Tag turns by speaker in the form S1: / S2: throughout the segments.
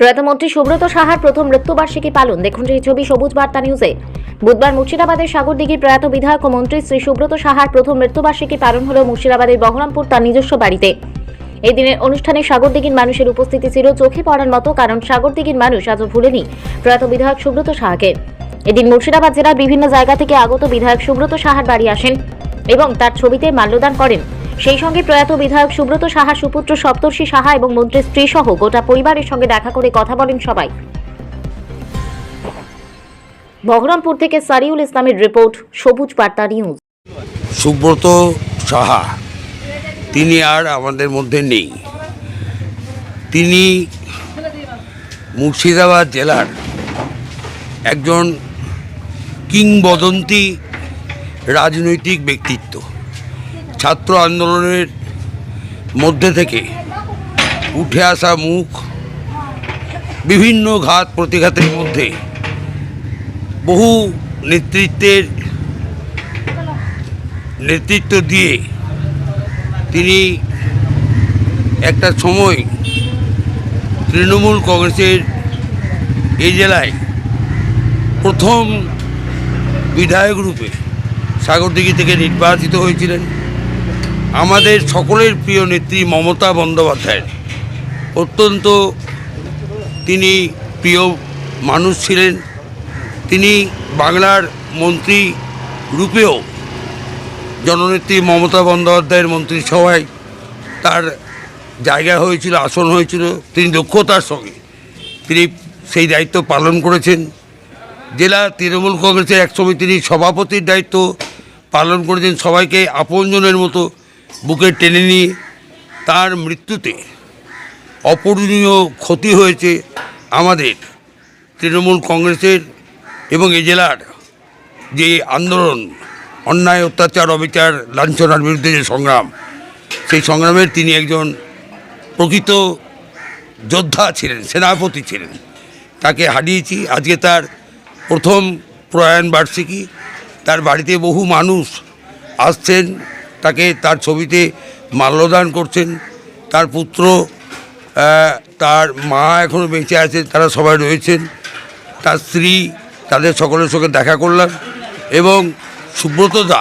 S1: প্রয়াত মন্ত্রী সুব্রত সাহার প্রথম মৃত্যুবার্ষিকী পালন। দেখুন সেই ছবি সবুজ বার্তা নিউজে। বুধবার মুর্শিদাবাদের সাগরদিঘির প্রয়াত বিধায়ক ও মন্ত্রী শ্রী সুব্রত সাহার প্রথম মৃত্যুবার্ষিকী পালন হল মুর্শিদাবাদের বহরমপুর তার নিজস্ব বাড়িতে। এই দিনের অনুষ্ঠানে সাগরদিঘির মানুষের উপস্থিতি ছিল চোখে পড়ার মতো, কারণ সাগরদিঘির মানুষ আজও ভুলেনি প্রয়াত বিধায়ক সুব্রত সাহাকে। এদিন মুর্শিদাবাদ জেলার বিভিন্ন জায়গা থেকে আগত বিধায়ক সুব্রত সাহার বাড়ি আসেন এবং তার ছবিতে মাল্যদান করেন। সেই সঙ্গে প্রয়াত বিধায়ক সুব্রত সাহা, সুপুত্র সপ্তর্ষি সাহা এবং মন্ত্রীর স্ত্রী সহ গোটা পরিবারের সঙ্গে দেখা করে কথা বলেন সবাই। বহরমপুর থেকে সারিউল ইসলামের রিপোর্ট, সবুজ বার্তা নিউজ।
S2: সুব্রত সাহা, তিনি আর আমাদের মধ্যে নেই। তিনি মুর্শিদাবাদ জেলার একজন কিংবদন্তি রাজনৈতিক ব্যক্তিত্ব। ছাত্র আন্দোলনের মধ্যে থেকে উঠে আসা মুখ বিভিন্ন ঘাত প্রতিঘাতের মধ্যে বহু নেতৃত্বের নেতৃত্ব দিয়ে তিনি একটা সময় তৃণমূল কংগ্রেসের এই জেলায় প্রথম বিধায়ক রূপে সাগরদিঘি থেকে নির্বাচিত হয়েছিলেন। আমাদের সকলের প্রিয় নেত্রী মমতা বন্দ্যোপাধ্যায়। অত্যন্ত তিনি প্রিয় মানুষ ছিলেন। তিনি বাংলার মন্ত্রী রূপেও জননেত্রী মমতা বন্দ্যোপাধ্যায়ের মন্ত্রিসভায় তার জায়গা হয়েছিল, আসন হয়েছিল। তিনি দক্ষতার সঙ্গে তিনি সেই দায়িত্ব পালন করেছেন। জেলা তৃণমূল কংগ্রেসের একসময় তিনি সভাপতির দায়িত্ব পালন করেছেন। সবাইকে আপনজনের মতো বুকে টেনে নিয়ে তার মৃত্যুতে অপূরণীয় ক্ষতি হয়েছে আমাদের তৃণমূল কংগ্রেসের এবং এ জেলার যে আন্দোলন, অন্যায়, অত্যাচার, অবিচার, লাঞ্ছনার বিরুদ্ধে যে সংগ্রাম, সেই সংগ্রামের তিনি একজন প্রকৃত যোদ্ধা ছিলেন, সেনাপতি ছিলেন। তাকে হারিয়েছি। আজকে তার প্রথম প্রয়াণ বার্ষিকী। তার বাড়িতে বহু মানুষ আসছেন। তাকে তার ছবিতে মাল্যদান করছেন। তার পুত্র তার মা এখনও বেঁচে আছে, তারা সবাই রয়েছেন। তার স্ত্রী, তাদের সকলের সঙ্গে দেখা করলাম এবং সুব্রতদা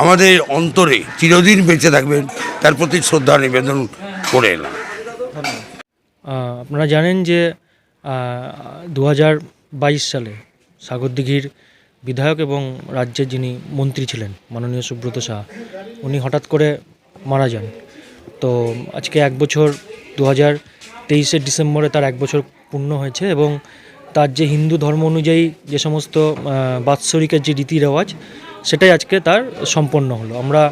S2: আমাদের অন্তরে চিরদিন বেঁচে থাকবেন, তার প্রতি শ্রদ্ধা নিবেদন করে এলাম।
S3: আপনারা জানেন যে দু হাজার বাইশ সালে সাগরদিঘির বিধায়ক এবং রাজ্যের যিনি মন্ত্রী ছিলেন, মাননীয় সুব্রত শাহ উনি হঠাৎ করে মারা যান। তো আজকে এক বছর দু হাজার তেইশে ডিসেম্বরে তার এক বছর পূর্ণ হয়েছে এবং তার যে হিন্দু ধর্ম অনুযায়ী যে সমস্ত বাৎসরিকের যে রীতি রেওয়াজ সেটাই আজকে তার সম্পন্ন হলো। আমরা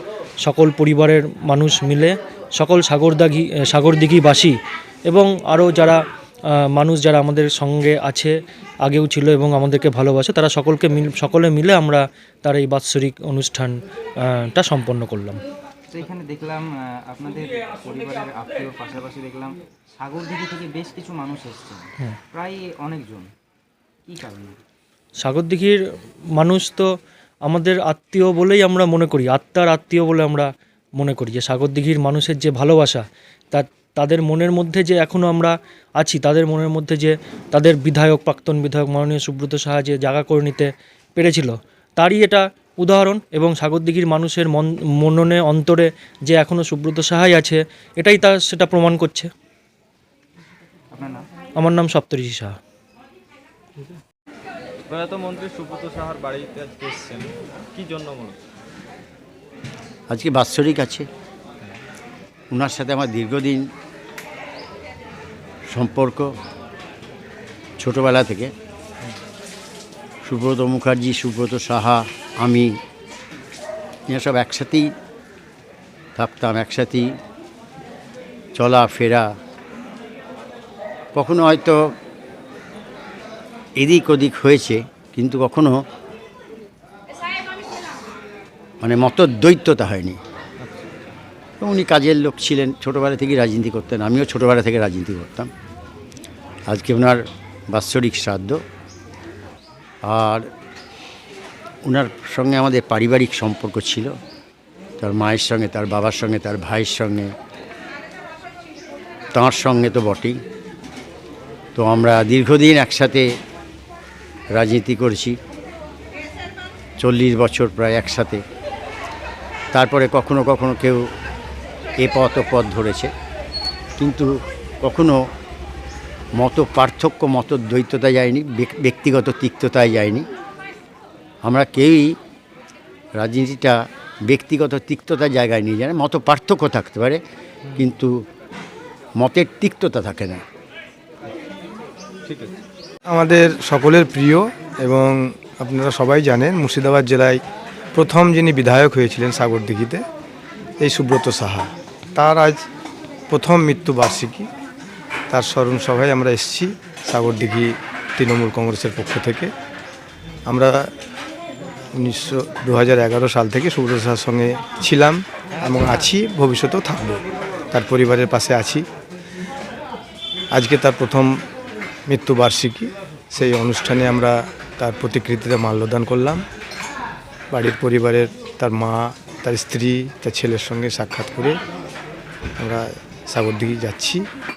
S3: সকল পরিবারের মানুষ মিলে, সকল সাগরদাঘি সাগরদিঘিবাসী এবং আরও যারা মানুষ যারা আমাদের সঙ্গে আছে আগেও ছিল এবং আমাদেরকে ভালোবাসে তারা সকলকে মিল সকলে মিলে আমরা তার এই বাৎসরিক অনুষ্ঠানটা সম্পন্ন করলাম।
S4: এখানে দেখলাম আপনাদের পরিবারের আত্মীয় পাশাপাশি দেখলাম থেকে বেশ কিছু মানুষ এসছে। প্রায় অনেকজন। কি কারণে?
S3: সাগরদিঘির মানুষ তো আমাদের আত্মীয় বলেই আমরা মনে করি আত্মার আত্মীয় বলে আমরা মনে করি যে সাগরদিঘির মানুষের যে ভালোবাসা তা তাদের মনের মধ্যে যে এখনও আমরা আছি তাদের মনের মধ্যে যে তাদের বিধায়ক প্রাক্তন বিধায়ক মাননীয় সুব্রত সাহা যে জায়গা করে নিতে পেরেছিল তারই এটা উদাহরণ এবং সাগরদিঘির মানুষের মন মননে অন্তরে যে এখনও সুব্রত সাহাই আছে এটাই তা সেটা প্রমাণ করছে। আমার নাম সপ্তঋষি সাহা।
S5: প্রয়াত মন্ত্রী সুব্রত সাহার বাড়িতে আজকে এসছেন। কি জন্য মূলত
S6: আজকে বাৎসরিক আছে। ওনার সাথে আমার দীর্ঘদিন সম্পর্ক ছোটোবেলা থেকে। সুব্রত মুখার্জি, সুব্রত সাহা, আমি এরা সব একসাথেই থাকতাম, একসাথেই চলা ফেরা। কখনো হয়তো এদিক ওদিক হয়েছে, কিন্তু কখনো মানে মতদ্বৈত্যতা হয়নি। উনি কাজের লোক ছিলেন, ছোটোবেলা থেকেই রাজনীতি করতেন, আমিও ছোটোবেলা থেকে রাজনীতি করতাম। আজকে ওনার বাৎসরিক শ্রাদ্ধ। আর ওনার সঙ্গে আমাদের পারিবারিক সম্পর্ক ছিল। তার মায়ের সঙ্গে, তার বাবার সঙ্গে, তার ভাইয়ের সঙ্গে, তাঁর সঙ্গে তো বটেই। তো আমরা দীর্ঘদিন একসাথে রাজনীতি করেছি। চল্লিশ বছর প্রায় একসাথে। তারপরে কখনো কখনো কেউ এ পথ ও পথ ধরেছে। কিন্তু কখনো মত পার্থক্য, মত দ্বৈততা যায়নি, ব্যক- ব্যক্তিগত তিক্ততায় যায়নি। আমরা কেউই রাজনীতিটা ব্যক্তিগত তিক্ততার জায়গায় নিয়ে যায় মত পার্থক্য থাকতে পারে, কিন্তু মতের তিক্ততা থাকে না।
S5: ঠিক আছে
S7: আমাদের সকলের প্রিয় এবং আপনারা সবাই জানেন, মুর্শিদাবাদ জেলায় প্রথম যিনি বিধায়ক হয়েছিলেন সাগরদিঘিতে, এই সুব্রত সাহা। তার আজ প্রথম মৃত্যুবার্ষিকী। তার স্মরণ সভায় আমরা এসেছি সাগরদিঘি তৃণমূল কংগ্রেসের পক্ষ থেকে। আমরা উনিশশো দু সাল থেকে সুব্রত সাহার সঙ্গে ছিলাম এবং আছি, ভবিষ্যতেও থাকব। তার পরিবারের পাশে আছি। আজকে তার প্রথম মৃত্যুবার্ষিকী। সেই অনুষ্ঠানে আমরা তার প্রতিকৃতিতে মাল্যদান করলাম। বাড়ির পরিবারের তার মা, তার স্ত্রী, তার ছেলের সঙ্গে সাক্ষাৎ করে আমরা সাগরদিঘি যাচ্ছি।